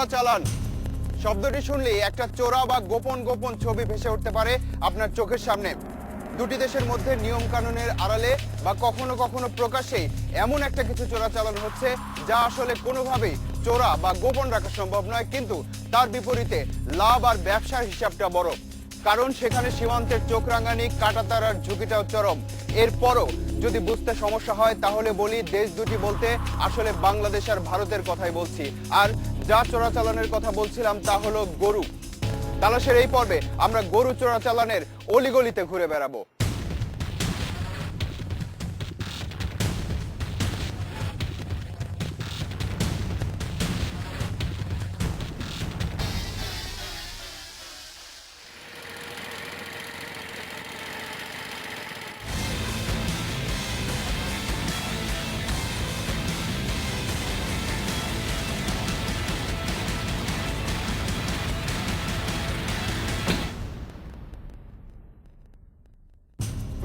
চোরাচালান শব্দটি শুনলেই একটা চোরা বা গোপন গোপন ছবি ভেসে উঠতে পারে আপনার চোখের সামনে। দুটি দেশের মধ্যে নিয়ম কানুনের আড়ালে বা কখনো কখনো প্রকাশ্যে এমন একটা কিছু চোরাচালান হচ্ছে যা আসলে কোনোভাবেই চোরা বা গোপন রাখা সম্ভব নয়, কিন্তু তার বিপরীতে লাভ আর ব্যবসার হিসাবটা বড়। কারণ সেখানে সীমান্তের চোখ রাঙানি কাটাতারার ঝুঁকিটাও চরম। এরপরও যদি বুঝতে সমস্যা হয়, তাহলে বলি দেশ দুটি বলতে আসলে বাংলাদেশ আর ভারতের কথাই বলছি। আর যা চোরাচালানের কথা বলছিলাম তা হলো গরু। তালাশের এই পর্বে আমরা গরু চোরাচালানের অলিগলিতে ঘুরে বেড়াবো।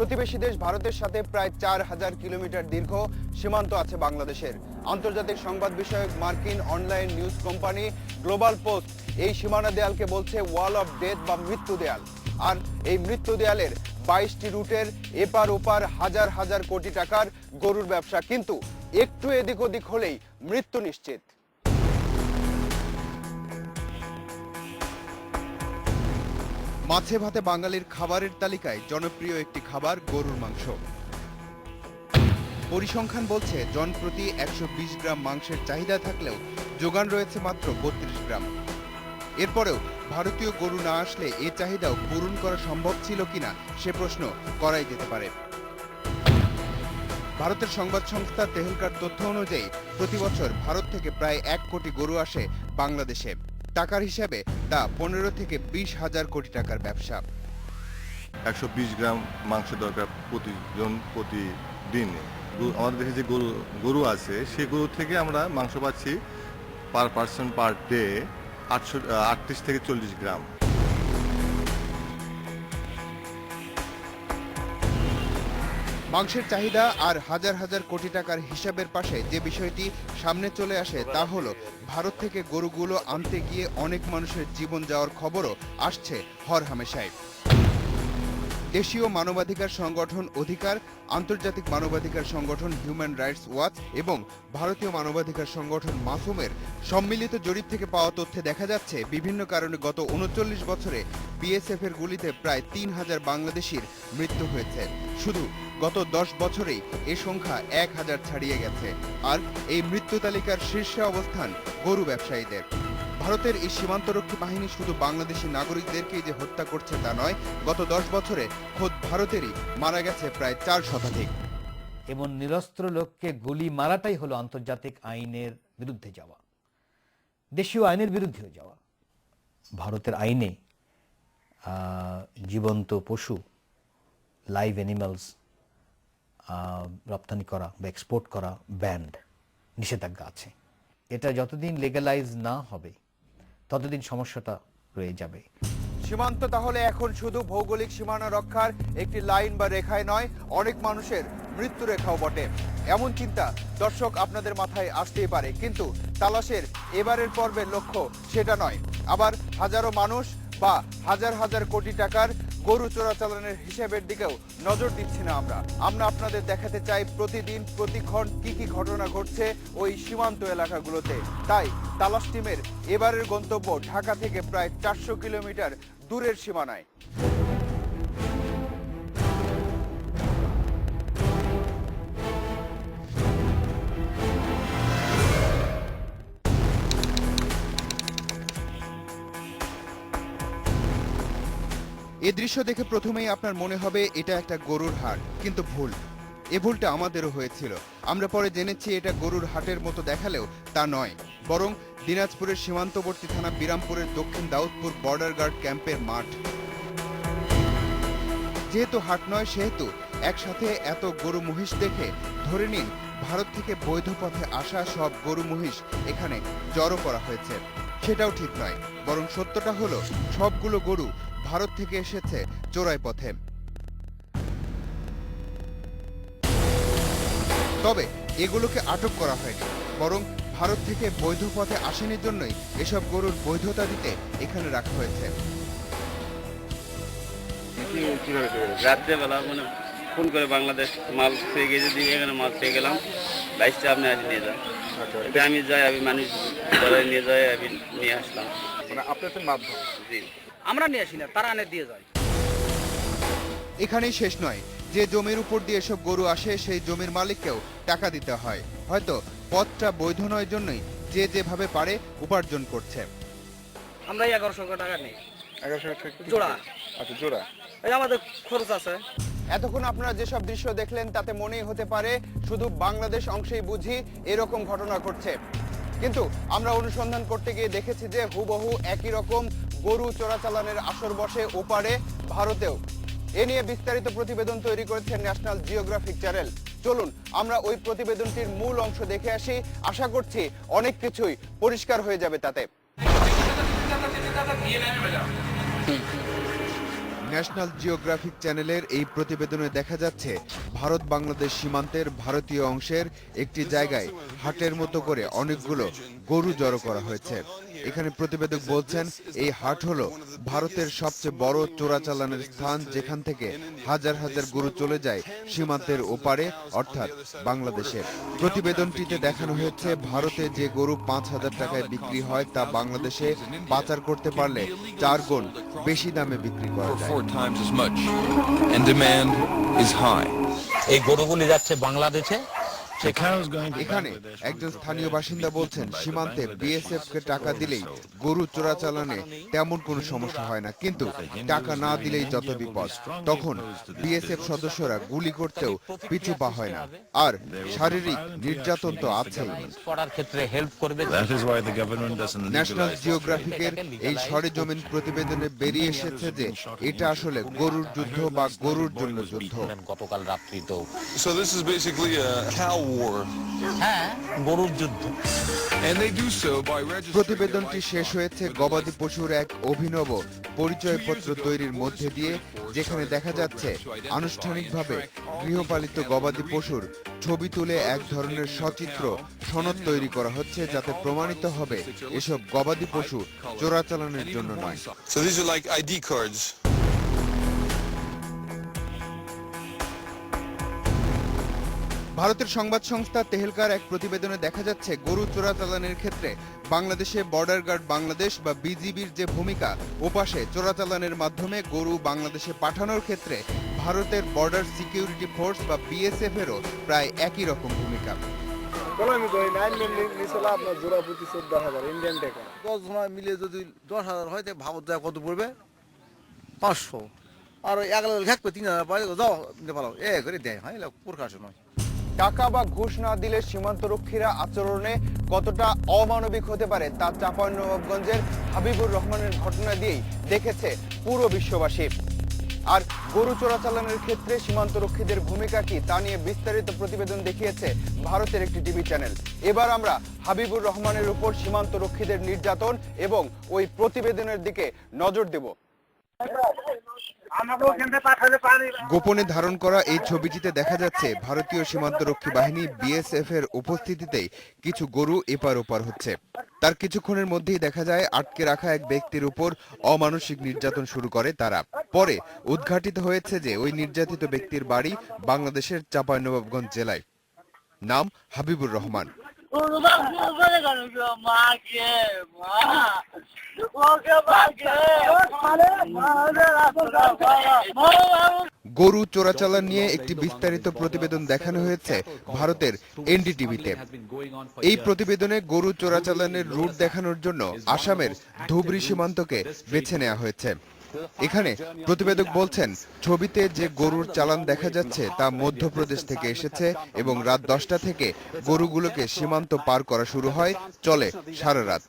প্রতিবেশী দেশ ভারতের সাথে প্রায় চার হাজার কিলোমিটার দীর্ঘ সীমান্ত আছে বাংলাদেশের। আন্তর্জাতিক সংবাদ বিষয়ক মার্কিন online news company global post এই সীমানা দেয়ালকে বলছে ওয়াল অফ ডেথ বা মৃত্যু দেয়াল। আর এই মৃত্যু দেয়ালের বাইশটি রুটের এপার ওপার হাজার হাজার কোটি টাকার গরুর ব্যবসা। কিন্তু একটু এদিক ওদিক হলেই মৃত্যু নিশ্চিত। মাছে ভাতে বাঙালির খাবারের তালিকায় জনপ্রিয় একটি খাবার, গরুর মাংস। পরিসংখ্যান বলছে জনপ্রতি একশো বিশ গ্রাম মাংসের চাহিদা থাকলেও যোগান রয়েছে মাত্র বত্রিশ গ্রাম। এরপরেও ভারতীয় গরু না আসলে এ চাহিদাও পূরণ করা সম্ভব ছিল কিনা, সে প্রশ্ন করাই যেতে পারে। ভারতের সংবাদ সংস্থা তেহলকার তথ্য অনুযায়ী, প্রতি বছর ভারত থেকে প্রায় এক কোটি গরু আসে বাংলাদেশে। টাকার হিসাবে তা পনেরো থেকে বিশ হাজার কোটি টাকার ব্যবসা। একশো বিশ গ্রাম মাংস দরকার প্রতিজন প্রতিদিনে। আমাদের দেশে যে গরু গরু আছে সেই গরু থেকে আমরা মাংস পাচ্ছি পার পার্সন পার ডে আটশো, আটত্রিশ থেকে চল্লিশ গ্রাম। মাংসের চাহিদা আর হাজার হাজার কোটি টাকার হিসাবের পাশে যে বিষয়টি সামনে চলে আসে তা হলো, ভারত থেকে গরুগুলো আনতে গিয়ে অনেক মানুষের জীবন যাওয়ার খবরও আসছে হর হামেশায় দেশীয় মানবাধিকার সংগঠন অধিকার, আন্তর্জাতিক মানবাধিকার সংগঠন হিউম্যান রাইটস ওয়াচ এবং ভারতীয় মানবাধিকার সংগঠন মাসুমের সম্মিলিত জরিপ থেকে পাওয়া তথ্যে দেখা যাচ্ছে, বিভিন্ন কারণে গত উনচল্লিশ বছরে বিএসএফ এর গুলিতে প্রায় তিন হাজার বাংলাদেশির মৃত্যু হয়েছে। শুধু গত দশ বছরেই এ সংখ্যা এক হাজার ছাড়িয়ে গেছে। আর এই মৃত্যু তালিকার শীর্ষে অবস্থান গরু ব্যবসায়ীদের। ভারতের এই সীমান্তরক্ষী বাহিনী শুধু বাংলাদেশি নাগরিকদেরকেই যে হত্যা করছে তা নয়, গত দশ বছরে খোদ ভারতেরই মারা গেছে প্রায় চার শতাধিক। এবং নিরস্ত্র লোককে গুলি মারাটাই হলো আন্তর্জাতিক আইনের বিরুদ্ধে যাওয়া। দেশীয় আইনের বিরুদ্ধেও যাওয়া। ভারতের আইনে জীবন্ত পশু লাইভ অ্যানিমালস রপ্তানি করা বা এক্সপোর্ট করা ব্যান্ড নিষেধাজ্ঞা আছে। এটা যতদিন লেগালাইজ না হবে, ততদিন সমস্যাটা রয়ে যাবে। সীমান্ত তাহলে এখন শুধু ভৌগোলিক সীমানা রক্ষার একটি লাইন বা রেখায় নয়, অনেক মানুষের মৃত্যু রেখাও বটে। এমন চিন্তা দর্শক আপনাদের মাথায় আসতেই পারে, কিন্তু তালাশের এবারের পর্বের লক্ষ্য সেটা নয়। আবার হাজারো মানুষ বা হাজার হাজার কোটি টাকার গরু চোরাচালানের হিসাবের দিকেও নজর দিচ্ছি না আমরা। আমরা আপনাদের দেখাতে চাই প্রতিদিন প্রতিক্ষণ কি কি ঘটনা ঘটছে ওই সীমান্ত এলাকাগুলোতে। তাই তালাশ টিমের এবারের গন্তব্য ঢাকা থেকে প্রায় চারশো কিলোমিটার দূরের সীমানায়। এ দৃশ্য দেখে প্রথমেই আপনার মনে হবে এটা একটা গরুর হাট, কিন্তু ভুল। এ ভুলটা আমাদেরও হয়েছিল। আমরা পরে জেনেছি এটা গরুর হাটের মতো দেখালেও তা নয়। বরং দিনাজপুরের সীমান্তবর্তী থানা বিরামপুরের দক্ষিণ দাউদপুর বর্ডার গার্ড ক্যাম্পের মাঠ। যেহেতু হাট নয়, সেহেতু একসাথে এত গরু মহিষ দেখে ধরে নিন ভারত থেকে বৈধ পথে আসা সব গরু মহিষ এখানে জড়ো করা হয়েছে। সেটাও ঠিক নয়, বরং সত্যটা হলো সবগুলো গরু ভারত থেকে এসেছে চোরাই পথে। তবে এগুলোকে আটক করা হয়নি বরং ভারত থেকে বৈধ পথে আসেনি জন্যই এসব গরুর বৈধতা দিতে এখানে রাখা হয়েছে। রাত্রেবেলা মানে ফোন করে বাংলাদেশ মাল পেয়ে গেছে দিয়ে এখানে মাল পেয়ে গেলাম। বাইশটা আপনি আজ নিয়ে যান। এটা আমি যাই আমি মানুষ নিয়ে যাই আমি নিয়ে আসলাম। মানে আপনাদের মাধ্যম? জি। আমরা নিয়ে আসি না তারা আনে দিয়ে যায়। এখানেই শেষ নয়। যে জমির উপর দিয়ে এসব গরু আসে সেই জমির মালিককেও টাকা দিতে হয়। হয়তো পথটা বৈধ নয় জন্যই যে যেভাবে পারে উপার্জন করছে। আমরা এগারোশো টাকা নেই। এগারোশো জোড়া। আচ্ছা জোড়া। এই আমাদের খরচ আছে। এতক্ষণ আপনারা যেসব দৃশ্য দেখলেন তাতে মনেই হতে পারে শুধু বাংলাদেশ অংশেই বুঝি এরকম ঘটনা ঘটছে। কিন্তু আমরা অনুসন্ধান করতে গিয়ে দেখেছি যে হুবহু একই রকম গরু চোরাচালানের আসর বসে ওপারে ভারতেও। এ নিয়ে বিস্তারিত প্রতিবেদন তৈরি করেছে ন্যাশনাল জিওগ্রাফিক চ্যানেল। চলুন, আমরা ওই প্রতিবেদনটির মূল অংশ দেখে আসি। আশা করছি অনেক কিছুই পরিষ্কার হয়ে যাবে তাতে। ন্যাশনাল জিওগ্রাফিক চ্যানেলের এই প্রতিবেদনে দেখা যাচ্ছে, ভারত বাংলাদেশ সীমান্তের ভারতীয় অংশের একটি জায়গায় হাটের মতো করে অনেকগুলো গরু জড়ো করা হয়েছে। এখানে প্রতিবেদক বলছেন এই হাট হলো ভারতের সবচেয়ে বড় চোরাচালানের স্থান যেখান থেকে হাজার হাজার গরু চলে যায় সীমান্তের ওপারে অর্থাৎ বাংলাদেশে প্রতিবেদনটিতে দেখানো হয়েছে ভারতে যে গরু পাঁচ হাজার টাকায় বিক্রি হয় তা বাংলাদেশে পাচার করতে পারলে চার গুণ বেশি দামে বিক্রি করা যায়. এই গরুগুলি যাচ্ছে বাংলাদেশে এখানে একজন স্থানীয় বাসিন্দা বলছেন সীমান্তে বিএসএফ কে টাকা দিলেই গরু চোরাচালানে তেমন কোনো সমস্যা হয় না। কিন্তু টাকা না দিলেই যত বিপদ। তখন বিএসএফ সদস্যরা গুলি করতেও পিছু পা হয় না। আর শারীরিক নির্যাতন তো আছেই। ন্যাশনাল জিওগ্রাফিকের এই সরেজমিন প্রতিবেদনে বেরিয়ে এসেছে যে এটা আসলে গরুর যুদ্ধ বা গরুর জন্য যুদ্ধ। গতকাল রাত্রি তো। This is basically a cow war, হ্যাঁ গরুর যুদ্ধ। And they do so by registering. প্রতিবেদনটি শেষ হয়েছে গবাদি পশুর এক অভিনব পরিচয়পত্র তৈরির মধ্যে দিয়ে যেখানে দেখা যাচ্ছে আনুষ্ঠানিকভাবে গৃহপালিত গবাদি পশুর ছবি তুলে এক ধরনের সচিত্র সনদ তৈরি করা হচ্ছে যাতে প্রমাণিত হবে এসব গবাদি পশু চোরাচালানের জন্য নয়। ভারতের সংবাদ সংস্থা তেহেলকার এক প্রতিবেদনে দেখা যাচ্ছে গরু চোরাচালানের ক্ষেত্রে বাংলাদেশে বর্ডার গার্ড বাংলাদেশ বা বিজিবির যে ভূমিকা ওপাশে চোরাচালানের মাধ্যমে গরু বাংলাদেশে পাঠানোর ক্ষেত্রে ভারতের বর্ডার সিকিউরিটি ফোর্স বা বিএসএফ এরও প্রায় একই রকম ভূমিকা। বলো আমি কই নাইন নিছিল আপনার জোড়া প্রতি চোদ্দ হাজার ইন্ডিয়ান দশ জনা মিলে যদি দশ হাজার হয় ভাবত কত পড়বে? পাঁচশো। আর ওই এক লাখ ঘাকবে তিন হাজার পাই যাও নেপাল এ করে দেয় হয় প্রকাশ নয়। টাকা বা ঘুষ না দিলে সীমান্তরক্ষীরা আচরণে কতটা অমানবিক হতে পারে তা চাঁপাইনবাবগঞ্জের হাবিবুর রহমানের ঘটনা দিয়েই দেখেছে পুরো বিশ্ববাসী। আর গরু চোরাচালানের ক্ষেত্রে সীমান্তরক্ষীদের ভূমিকা কি তা নিয়ে বিস্তারিত প্রতিবেদন দেখিয়েছে ভারতের একটি টিভি চ্যানেল। এবার আমরা হাবিবুর রহমানের উপর সীমান্তরক্ষীদের নির্যাতন এবং ওই প্রতিবেদনের দিকে নজর দেব। গোপনে ধারণ করা এই ছবিটিতে দেখা যাচ্ছে ভারতীয় সীমান্তরক্ষী বাহিনী বিএসএফ এর উপস্থিতিতেই কিছু গরু এপার ওপার হচ্ছে। তার কিছুক্ষণের মধ্যেই দেখা যায় আটকে রাখা এক ব্যক্তির উপর অমানসিক নির্যাতন শুরু করে তারা। পরে উদ্ঘাটিত হয়েছে যে ওই নির্যাতিত ব্যক্তির বাড়ি বাংলাদেশের চাঁপাইনবাবগঞ্জ জেলায়। নাম হাবিবুর রহমান। গরু চোরাচালান নিয়ে একটি বিস্তারিত প্রতিবেদন দেখানো হয়েছে ভারতের এনডিটিভিতে। এই প্রতিবেদনে গরু চোরাচালানের রুট দেখানোর জন্য আসামের ধুবড়ি সীমান্তকে বেছে নেওয়া হয়েছে। এখানে প্রতিবেদক বলছেন, ছবিতে যে গরুর চালান দেখা যাচ্ছে তা মধ্যপ্রদেশ থেকে এসেছে এবং রাত দশটা থেকে গরুগুলোকে সীমান্ত পার করা শুরু হয়, চলে সারা রাত।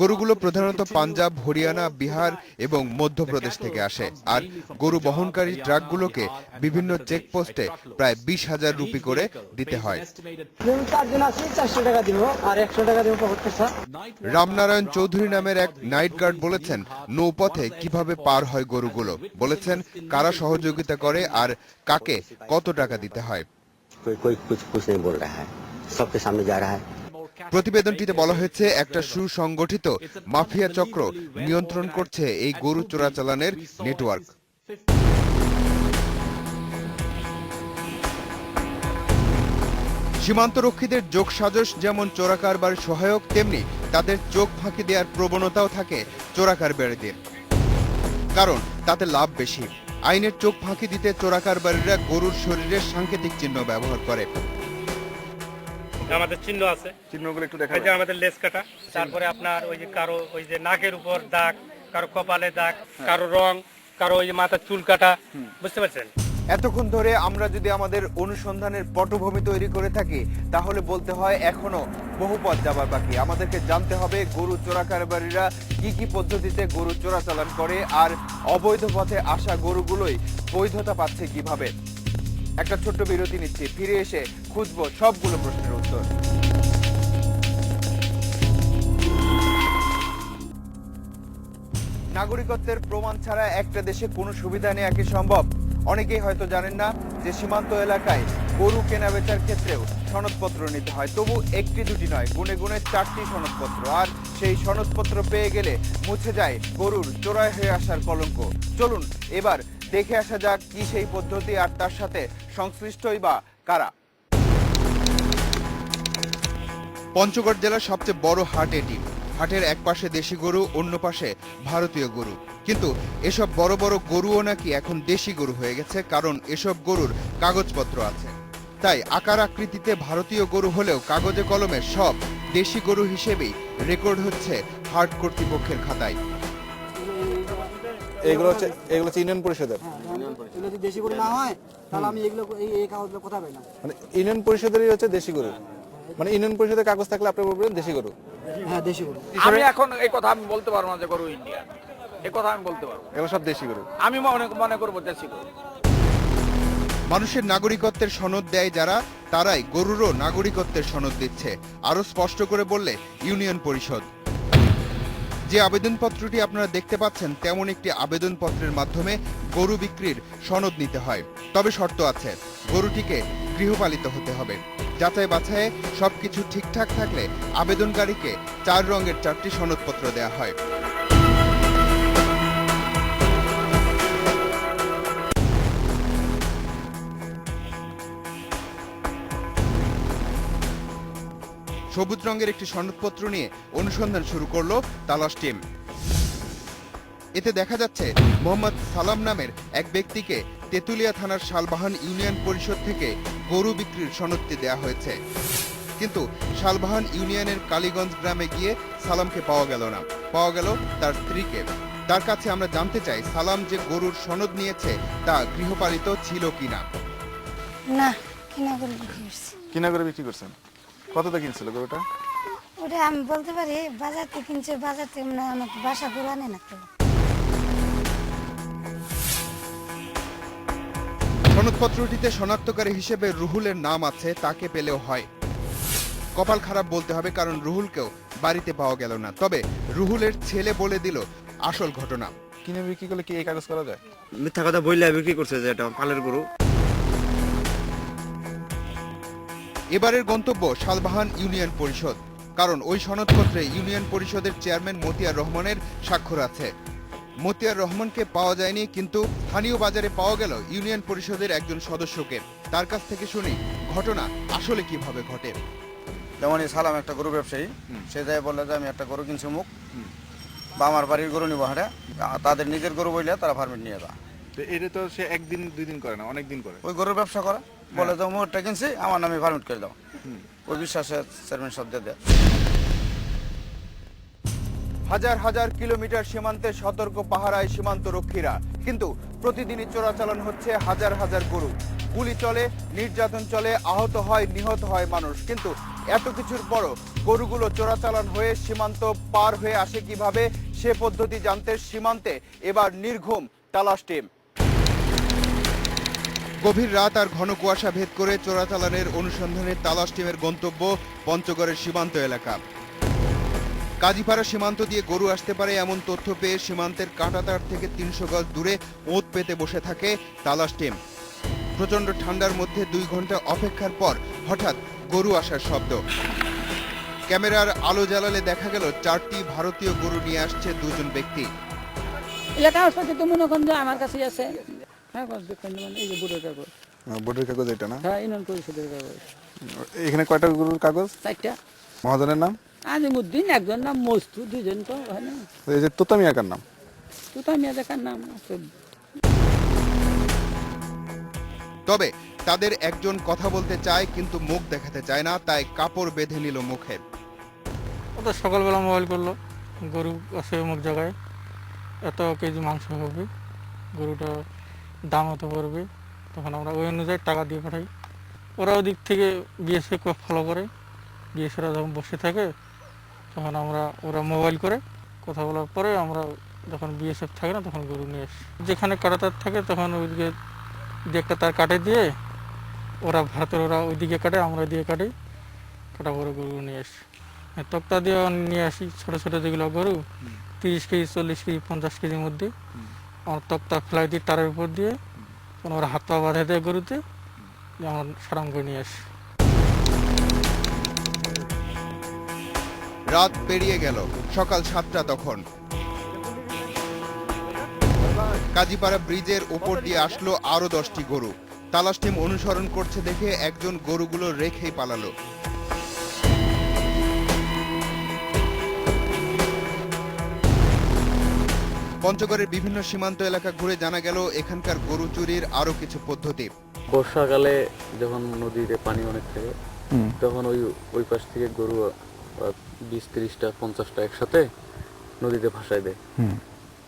গরুগুলো প্রধানত পাঞ্জাব হরিয়ানা বিহার এবং মধ্যপ্রদেশ থেকে আসে আর গরু বহনকারী ট্রাকগুলোকে বিভিন্ন চেকপোস্টে প্রায় বিশ হাজার রুপি করে দিতে হয় রামনারায়ণ চৌধুরী নামের এক নাইট গার্ড বলেছেন নৌপথে কিভাবে পার হয় গরুগুলো বলেছেন কারা সহযোগিতা করে আর কাকে কত টাকা দিতে হয় कोई कोई कुछ कुछ नहीं बोल रहा है सबके सामने जा रहा है প্রতিবেদনটিতে বলা হয়েছে, একটা সুসংগঠিত মাফিয়া চক্র নিয়ন্ত্রণ করছে এই গরু চোরাচালানের নেটওয়ার্ক। সীমান্তরক্ষীদের যোগসাজশ যেমন চোরাকারবার সহায়ক, তেমনি তাদের চোখ ফাঁকি দেওয়ার প্রবণতাও থাকে চোরাকারবারীদের। কারণ, তাতে লাভ বেশি। আইনের চোখ ফাঁকি দিতে চোরাকারবারীরা গরুর শরীরের সাংকেতিক চিহ্ন ব্যবহার করে। আমাদের চিহ্ন আছে। চিহ্নগুলো একটু দেখা এই যে আমাদের লেস কাটা তারপরে আপনার ওই যে কারও ওই যে নাকের উপর দাগ কারও কপালে দাগ কারও রং কারও ওই যে মাথার চুল কাটা বুঝতে পারছেন? এতক্ষণ ধরে আমরা যদি আমাদের অনুসন্ধানের পটভূমি তৈরি করে থাকি তাহলে বলতে হয় এখনও বহু পথ যাবার বাকি। আমাদেরকে জানতে হবে গরু চোরাকারবারীরা কি কি পদ্ধতিতে গরু চোরাচালান করে আর অবৈধ পথে আসা গরুগুলোই বৈধতা পাচ্ছে কীভাবে? একটা ছোট্ট বিরতি নিচ্ছি। ফিরে এসে খুঁজবো সবগুলো প্রশ্নের উত্তর। নাগরিকত্বের প্রমাণ ছাড়া একটা দেশে কোনো সুবিধা নেওয়া কি সম্ভব? অনেকেই হয়তো জানেন না যে সীমান্ত এলাকায় গরু কেনা বেচার ক্ষেত্রেও সনদপত্র নিতে হয়। তবু একটি দুটি নয়, গুনে গুনে চারটি সনদপত্র। আর সেই সনদপত্র পেয়ে গেলে মুছে যায় গরুর চোরাই হয়ে আসার কলঙ্ক। চলুন, এবার দেখে আসা যাক কি সেই পদ্ধতি আর তার সাথে সংশ্লিষ্টই বা কারা। পঞ্চগড় জেলার সবচেয়ে বড় হাট এটি। হাটের এক পাশে দেশি গরু, অন্য পাশে ভারতীয় গরু। কিন্তু এসব বড় বড় গরুও নাকি এখন দেশি গরু হয়ে গেছে, কারণ এসব গরুর কাগজপত্র আছে। তাই আকার আকৃতিতে ভারতীয় গরু হলেও কাগজে কলমে সব দেশি গরু হিসেবেই রেকর্ড হচ্ছে হাট কর্তৃপক্ষের খাতায়। এগুলো হচ্ছে এগুলো হচ্ছে ইউনিয়ন পরিষদের। এগুলো যদি দেশি করে না হয় তাহলে আমি এগুলো এই এই কাগজগুলো কোথায় পাই না? মানে ইউনিয়ন পরিষদেরই হচ্ছে দেশি গরু। মানে ইউনিয়ন পরিষদের কাগজ থাকলে আপনি বলবেন দেশি গরু। হ্যাঁ দেশি করে আমি এখন এই কথা আমি বলতে পারব না যে গরু ইন্ডিয়া। এই কথা আমি বলতে পারব। এগুলো সব দেশি গরু। আমি মনে মনে করব দেশি গরু। মানুষের নাগরিকত্বের সনদ দেয় যারা তারাই গরুরও নাগরিকত্বের সনদ দিচ্ছে। আরও স্পষ্ট করে বললে ইউনিয়ন পরিষদ। যে আবেদনপত্রটি আপনারা দেখতে পাচ্ছেন, তেমন একটি আবেদনপত্রের মাধ্যমে গরু বিক্রির সনদ নিতে হয়। তবে শর্ত আছে, গরুটিকে গৃহপালিত হতে হবে। যাচাই বাছাইয়ে সবকিছু ঠিকঠাক থাকলে আবেদনকারীকে চার রঙের চারটি সনদপত্র দেওয়া হয়। সবুজ রঙের একটি সনদপত্র নিয়ে অনুসন্ধান শুরু করল তালাশ টিম। এতে দেখা যাচ্ছে মোহাম্মদ সালাম নামের এক ব্যক্তিকে তেতুলিয়া থানার শালবাহান ইউনিয়ন পরিষদ থেকে গরু বিক্রির সনদটি দেওয়া হয়েছে। কিন্তু শালবাহান ইউনিয়নের কালীগঞ্জ গ্রামে গিয়ে সালামকে পাওয়া গেল না। পাওয়া গেল তার স্ত্রীকে। তার কাছে আমরা জানতে চাই সালাম যে গরুর সনদ নিয়েছে তা গৃহপালিত ছিল কিনা। না কিনা করে বিক্রি করছি। কিনা করে বিক্রি করছেন? কতটা কিনছিল গরুটা? ওটা আমি বলতে পারি বাজার থেকে কিনছে বাজার থেকে মানে আমার বাসা না তো। সনদপত্রটিতে শনাক্তকারী হিসেবে রুহুলের নাম আছে তাকে পেলেও হয়। কপাল খারাপ বলতে হবে কারণ রুহুলকেও বাড়িতে পাওয়া গেল না। তবে রুহুলের ছেলে বলে দিল আসল ঘটনা। কিনে বিক্রি করলে কি এই কাগজ করা যায়? মিথ্যা কথা বললে বিক্রি করছে যে এটা পালের গরু। এবারের গন্তব্য শালবাহান ইউনিয়ন পরিষদ কারণ ওই সনদপত্রে ইউনিয়ন পরিষদের চেয়ারম্যান মতিয়ার রহমানের স্বাক্ষর আছে। মতিয়ার রহমানকে পাওয়া যায়নি কিন্তু স্থানীয় বাজারে পাওয়া গেল ইউনিয়ন পরিষদের একজন সদস্যকে। তার কাছ থেকে শুনি ঘটনা আসলে কীভাবে ঘটে? যেমন এই সালাম একটা গরু ব্যবসায়ী সে যায় বললে যে আমি একটা গরু কিনছি মুখ বা আমার বাড়ির গরু নিবো হাটে তাদের নিজের গরু বইলে তারা ফার্মেট নিয়ে যা তো এটা তো সে একদিন দুই দিন করে না অনেক দিন করে? ওই গরুর ব্যবসা করে। বলে যে মুখটা কিনছি আমার নামে ফার্মেট করে দাও। ওই বিশ্বাসে চেয়ারম্যান সব দিয়ে দেয় হাজার হাজার কিলোমিটার সীমান্তে সতর্ক পাহারায় সীমান্ত রক্ষীরা। কিন্তু প্রতিদিনই চোরাচালান হচ্ছে হাজার হাজার গরু। গুলি চলে নির্যাতন চলে আহত হয় নিহত হয় মানুষ। কিন্তু এত কিছুর পরও গরুগুলো চোরাচালান হয়ে সীমান্ত পার হয়ে আসে কীভাবে সে পদ্ধতি জানতে সীমান্তে এবার নির্ঘুম তালাশ টিম। গভীর রাত আর ঘন কুয়াশা ভেদ করে চোরাচালানের অনুসন্ধানে তালাশ টিমের গন্তব্য পঞ্চগড়ের সীমান্ত এলাকা। কাজীপাড়া সীমান্ত দিয়ে গরু আসতে পারে এমন তথ্য পেয়ে সীমান্তের কাঁটাতার থেকে তিনশো গজ দূরে ওঁত পেতে বসে থাকে তালাশ টিম। প্রচণ্ড ঠান্ডার মধ্যে দুই ঘণ্টা অপেক্ষার পর হঠাৎ গরু আসার শব্দ। ক্যামেরার আলো জ্বালালে দেখা গেল চারটি ভারতীয় গরু নিয়ে আসছে দুজন ব্যক্তি। কাগজপাতি তো মনে আমার কাছেই আছে। কাগজ দেখেন মানে এই যে বুড়োর কাগজ। কাগজ এটা না? হ্যাঁ ইউনিয়ন পরিষদের কাগজ? এখানে কয়টা গরুর কাগজ? চারটা। মহাজনের নাম? আজিমুদ্দিন একজন নাম মস্তু দুজন তো হয় না? এই যে তোতা মিয়াকার নাম? তো তো দেখার নাম আছে। তবে তাদের একজন কথা বলতে চায় কিন্তু মুখ দেখাতে চায় না তাই কাপড় বেঁধে নিল মুখে। ও তো সকালবেলা মোবাইল করল গরু আছে অমুক জায়গায় এত কেজি মাংস হবে গরুটা দাম এত পড়বে তখন আমরা ওই অনুযায়ী টাকা দিয়ে পাঠাই। ওরা ওদিক থেকে বিএসএফ ফলো করে। বিএসএরা যখন বসে থাকে তখন আমরা ওরা মোবাইল করে কথা বলার পরে আমরা যখন বিএসএফ থাকে না তখন গরু নিয়ে আসি। যেখানে কাটাতার থাকে তখন ওইদিকে দিয়ে একটা তার কাটে দিয়ে ওরা ভারতের ওরা ওইদিকে কাটে আমরা দিয়ে কাটি কাটা করে গরু নিয়ে আসি। আর তক্তা দিয়ে নিয়ে আসি ছোট ছোট যেগুলো গরু তিরিশ কেজি চল্লিশ কেজি পঞ্চাশ কেজির মধ্যে। তক্তা ফেলাই তারের উপর দিয়ে ওরা হাত পা বাঁধে দেয় গরুতে, যেমন সারাম করে নিয়ে আসি। রাত পেরিয়ে গেল, সকাল সাতটা তখন। কাজীপাড়া ব্রিজের ওপর দিয়ে আসলো আরও দশটি গরু। তালাশ টিম অনুসরণ করছে দেখে একজন গরুগুলো রেখেই পালালো। পঞ্চগড়ের বিভিন্ন সীমান্ত এলাকা ঘুরে জানা গেল এখানকার গরু চুরির আরও কিছু পদ্ধতি। বর্ষাকালে যখন নদীতে পানি অনেক থাকে তখন ওই ওই পাশ থেকে গরু বিশ তিরিশটা পঞ্চাশটা একসাথে নদীতে ভাসায় দেয়।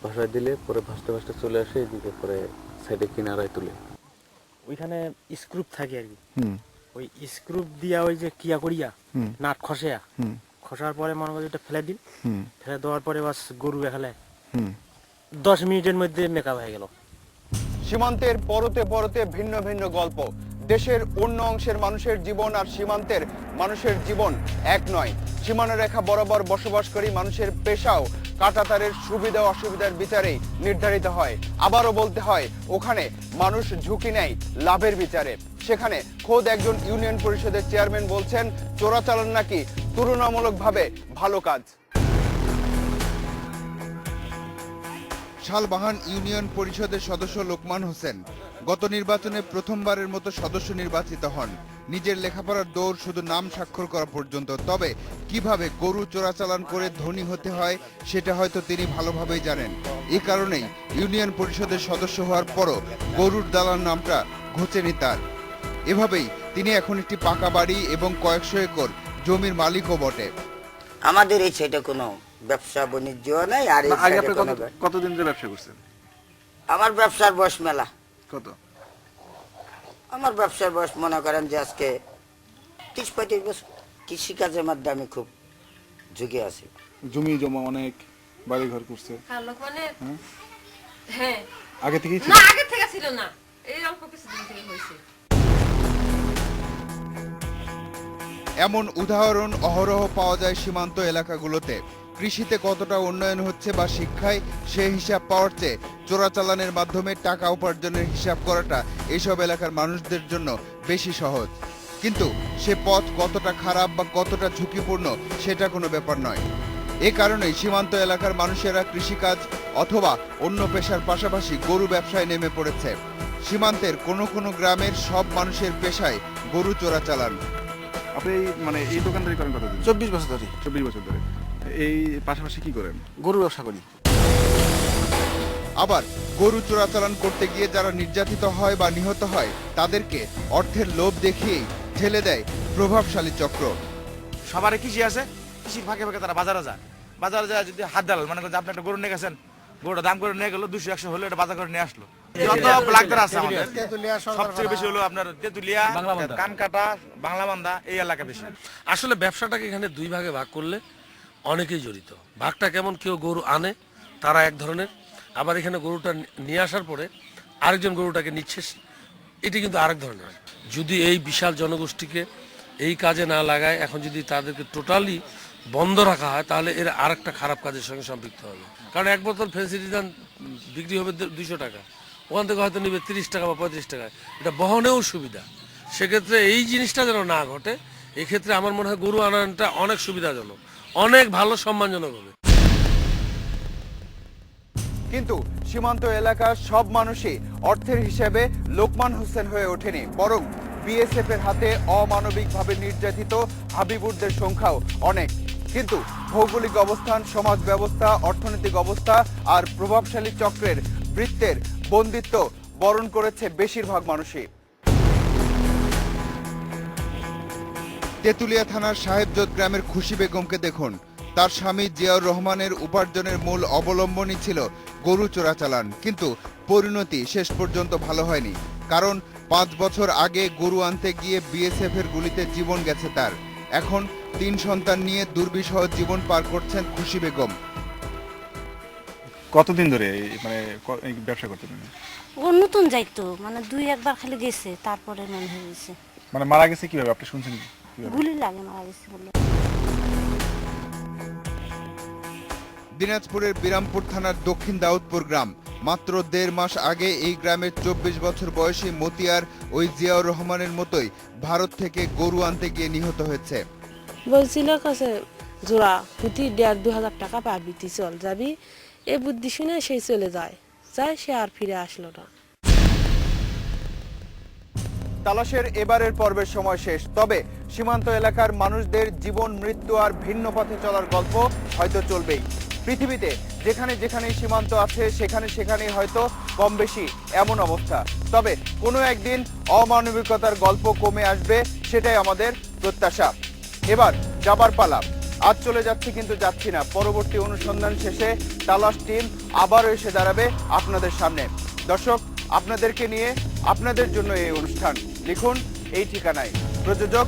ভাসায় দিলে পরে ভাসতে ভাসতে চলে আসে এদিকে পরে সাইডে কিনারায় তুলে। ওইখানে স্ক্রুপ থাকে আর কি। ওই স্ক্রুপ দিয়া ওই যে কিয়া করিয়া। নাট খসেয়া খসার পরে মনে করি ফেলে দিন ফেলে দেওয়ার পরে বাস গরু এখানে হুম। দশ মিনিটের মধ্যে মেকআপ হয়ে গেল। সীমান্তের পরতে পরতে ভিন্ন ভিন্ন গল্প। দেশের অন্য অংশের মানুষের জীবন আর সীমান্তের মানুষের জীবন এক নয়। সীমানা রেখা বরাবর বসবাসকারী মানুষের পেশাও কাটাতারের সুবিধা অসুবিধার বিচারেই নির্ধারিত হয়। আবারও বলতে হয়, ওখানে মানুষ ঝুঁকি নেয় লাভের বিচারে। সেখানে খোদ একজন ইউনিয়ন পরিষদের চেয়ারম্যান বলছেন, চোরাচালান নাকি তুলনামূলকভাবে ভালো কাজ। শালবাহান ইউনিয়ন পরিষদের সদস্য লোকমান হোসেন গত নির্বাচনে প্রথমবারের মতো সদস্য নির্বাচিত হন। নিজের লেখাপড়ার দৌড় শুধু নাম স্বাক্ষর করা পর্যন্ত, তবে কীভাবে গরু চোরাচালান করে ধনী হতে হয় সেটা হয়তো তিনি ভালোভাবেই জানেন। এ কারণেই ইউনিয়ন পরিষদের সদস্য হওয়ার পরও গরুর দালান নামটা ঘোচেনি তার। এভাবেই তিনি এখন একটি পাকা বাড়ি এবং কয়েকশো একর জমির মালিকও বটে। আমাদের এই সাইডে কোনো ব্যবসা বাণিজ্য নাই আর এই আগে আপনি কত কতদিন ধরে ব্যবসা করছেন? আমার ব্যবসার বয়স মেলা। কত? আমার ব্যবসার বয়স মনে করেন যে আজকে তিরিশ পঁয়ত্রিশ বছর। কৃষিকাজের মধ্যে আমি খুব ঝুঁকে আছি। জমি জমা অনেক বাড়ি ঘর করছে ভালো মানে হ্যাঁ। আগে থেকেই ছিল? না আগে থেকে ছিল না। এই অল্প কিছুদিন থেকে হয়েছে। এমন উদাহরণ অহরহ পাওয়া যায় সীমান্ত এলাকাগুলোতে। কৃষিতে কতটা উন্নয়ন হচ্ছে বা শিক্ষায় সে হিসাব পাওয়ার চেয়ে চোরাচালানের মাধ্যমে টাকা উপার্জনের হিসাব করাটা এইসব এলাকার মানুষদের জন্য বেশি সহজ। কিন্তু সে পথ কতটা খারাপ বা কতটা ঝুঁকিপূর্ণ সেটা কোনো ব্যাপার নয়। এ কারণেই সীমান্ত এলাকার মানুষেরা কৃষিকাজ অথবা অন্য পেশার পাশাপাশি গরু ব্যবসায় নেমে পড়েছে। সীমান্তের কোনো কোনো গ্রামের সব মানুষের পেশায় গরু চোরাচালান। আপনি মানে এই দোকানদারি করেন কতদিন? চব্বিশ বছর ধরে। চব্বিশ বছর ধরে। এই পাশাপাশি কি করেন? গরু ব্যবসা করি। আবার গরু চোরাচালান করতে গিয়ে যারা নির্যাতিত হয় বা নিহত হয় তাদেরকে অর্থের লোভ দেখিয়েই ঠেলে দেয় প্রভাবশালী চক্র। সবারই কৃষি আছে কৃষির ফাঁকে ফাঁকে তারা বাজারে যায়। বাজারে যায় যদি হাত দালাল মানে করেন আপনি একটা গরু নিয়ে গেছেন গরুটা দাম করে নিয়ে গেলো দুশো একশো হলো এটা বাজার করে নিয়ে আসলো। যত ব্লাকদার আছে আমাদের সবচেয়ে বেশি হলো আপনার তেতুলিয়া কানকাটা বাংলা বান্দা এই এলাকা বেশি। আসলে ব্যবসাটাকে এখানে দুই ভাগে ভাগ করলে অনেকেই জড়িত। ভাগটা কেমন কেউ গরু আনে, তারা এক ধরনের। আবার এখানে গরুটা নিয়ে আসার পরে আরেকজন গরুটাকে নিচ্ছে, এটি কিন্তু আরেক ধরনের যদি এই বিশাল জনগোষ্ঠীকে এই কাজে না লাগায়, এখন যদি তাদেরকে টোটালি বন্ধ রাখা হয়, তাহলে এর আরেকটা খারাপ কাজের সঙ্গে সম্পৃক্ত হবে। কারণ এক বোতল ফেন্সিডিল বিক্রি হবে দুশো টাকা। ওখান থেকে হয়তো নেবে তিরিশ টাকা বা পঁয়ত্রিশ টাকা। এটা বহনেও সুবিধা। সেক্ষেত্রে এই জিনিসটা যেন না ঘটে, এক্ষেত্রে আমার মনে হয় গরু আনাটা অনেক সুবিধাজনক। অনেক ভালো, সম্মানজনক হবে। কিন্তু সীমান্ত এলাকার সব মানুষই অর্থের হিসেবে লোকমান হোসেন হয়ে ওঠেনি, বরং বিএসএফ এর হাতে অমানবিকভাবে নির্যাতিত হাবিবুরদের সংখ্যাও অনেক। কিন্তু ভৌগোলিক অবস্থান, সমাজ ব্যবস্থা, অর্থনৈতিক অবস্থা আর প্রভাবশালী চক্রের বৃত্তের বন্দিত্ব বরণ করেছে বেশিরভাগ মানুষই। তেতুলিয়া থানার সাহেবজোত গ্রামের খুশি বেগমকে দেখুন। তার স্বামী জিয়াউর রহমানের উপার্জনের মূল অবলম্বনই ছিল গরু চোরাচালান কিন্তু পরিণতি শেষ পর্যন্ত ভালো হয়নি। কারণ পাঁচ বছর আগে গরু আনতে গিয়ে বিএসএফ এর গুলিতে জীবন গেছে তার। এখন তিন সন্তান নিয়ে দুর্বিষহ জীবন পার করছেন খুশি বেগম। কতদিন ধরে এই মানে ক- এই ব্যবসা করতে ও নতুন যাইতো মানে দুই একবার খালি গেছে তারপরে মনে হয়ে গেছে মানে মারা গেছে কীভাবে? আপনি শুনছেন কি? কীভাবে? গুলি লাগে মারা গেছে বলে দিনাজপুরের বিরামপুর থানার দক্ষিণ দাউদপুর গ্রাম। মাত্র দেড় মাস আগে এই গ্রামের চব্বিশ বছর বয়সী মতিয়ার ওই জিয়াউর রহমানের মতোই ভারত থেকে গরু আনতে গিয়ে নিহত হয়েছে। বলছিল কাছে জোড়া প্রতি দেড় দু হাজার টাকা পাবি তুই চল যাবি। এ বুদ্ধি শুনে সেই চলে যায়। যায় সে আর ফিরে আসলো না। তালাশের এবারের পর্বের সময় শেষ। তবে সীমান্ত এলাকার মানুষদের জীবন, মৃত্যু আর ভিন্ন পথে চলার গল্প হয়তো চলবেই। পৃথিবীতে যেখানে যেখানেই সীমান্ত আছে, সেখানে সেখানেই হয়তো কম বেশি এমন অবস্থা। তবে কোনো একদিন অমানবিকতার গল্প কমে আসবে, সেটাই আমাদের প্রত্যাশা। এবার যাবার পালা। আজ চলে যাচ্ছি কিন্তু যাচ্ছি না। পরবর্তী অনুসন্ধান শেষে তালাশ টিম আবারও এসে দাঁড়াবে আপনাদের সামনে। দর্শক, আপনাদেরকে নিয়ে আপনাদের জন্য এই অনুষ্ঠান। লিখুন এই ঠিকানায়। প্রযোজক